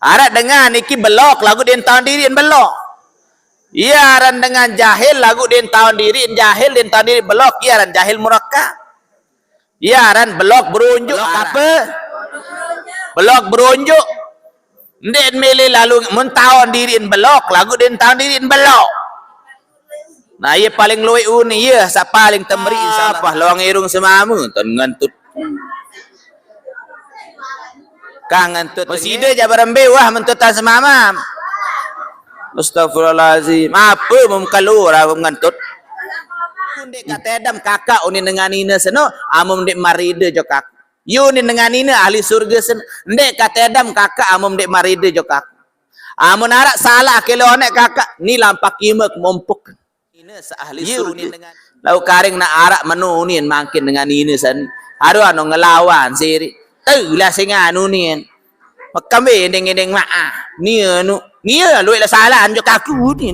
Arat dengan iki belok lagu dia tahun diri belok. Ia aran dengan jahil lagu dia tahun diri jahil dia tahun diri belok. Ia aran jahil murakkab. Ia aran belok berunjuk apa? Belok berunjuk. Ndek mele lalu mun tahun diri belok lagu dia tahun diri belok. Nah, ia paling luwe uni ia sa paling temri siapa luang irung semamu ton ngantut. Kang ngantut. Masih dia berembe wah mentutan semamam. Astagfirullahalazim. Apa mum kalur aku ngantut. Ndek kata Adam kakak uni dengan ina seno amum dek maride jo kak. Yu ni dengan ina ahli surga sen. Ndek kata Adam kakak amum dek maride jo kak. Amun arak salah kelo nek kakak ni lampak imek mumpuk. Ina sa ahli surga. Lau karing na arak menu ni mangkin dengan ina sen. Haru anu ngelawan siri. lah singa nu ni Makan be deng deng mak. Ni nu. Ni lah luit lah salah je kaku ni.